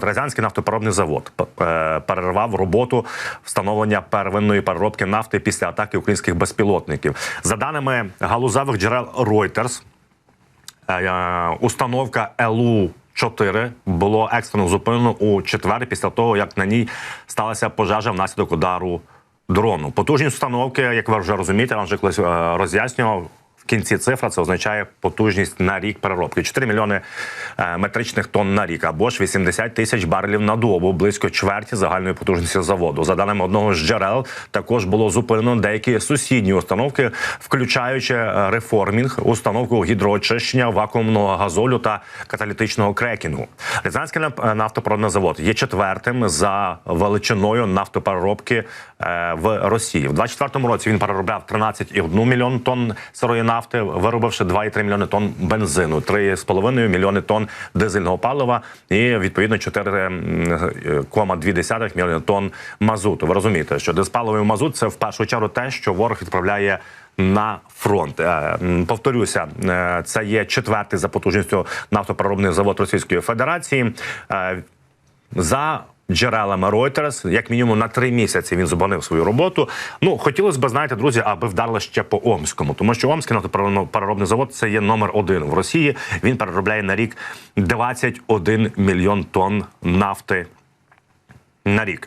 Трезянський нафтопереробний завод е, перервав роботу встановлення первинної переробки нафти після атаки українських безпілотників. За даними галузевих джерел Reuters, е, установка ЛУ 4 було екстрено зупинено у четвер після того, як на ній сталася пожежа внаслідок удару дрону. Потужність установки, як ви вже розумієте, я вам вже колись е, роз'яснював. Кінці цифра це означає потужність на рік переробки 4 мільйони е, метричних тонн на рік або ж 80 тисяч барелів на добу, близько чверті загальної потужності заводу. За даними одного з джерел, також було зупинено деякі сусідні установки, включаючи е, реформінг, установку гідроочищення, вакуумного газолю та каталітичного крекінгу. Рязанський нап- нафтопродний завод є четвертим за величиною нафтопереробки е, в Росії. В 24-му році він переробляв 13,1 мільйон тонн сирої нафти, виробивши 2,3 мільйони тонн бензину, 3,5 мільйони тонн дизельного палива і відповідно 4,2 мільйони тонн мазуту. Ви розумієте, що диспаливий мазут це в першу чергу те, що ворог відправляє. На фронт Е, повторюся, е, це є четвертий за потужністю нафтопереробний завод Російської Федерації. Е, За джерелами Reuters, як мінімум на три місяці він зупинив свою роботу. Ну хотілося б, знаєте, друзі, аби вдарили ще по Омському, тому що Омський нафтопереробний завод це є номер один в Росії. Він переробляє на рік 21 мільйон тонн нафти на рік.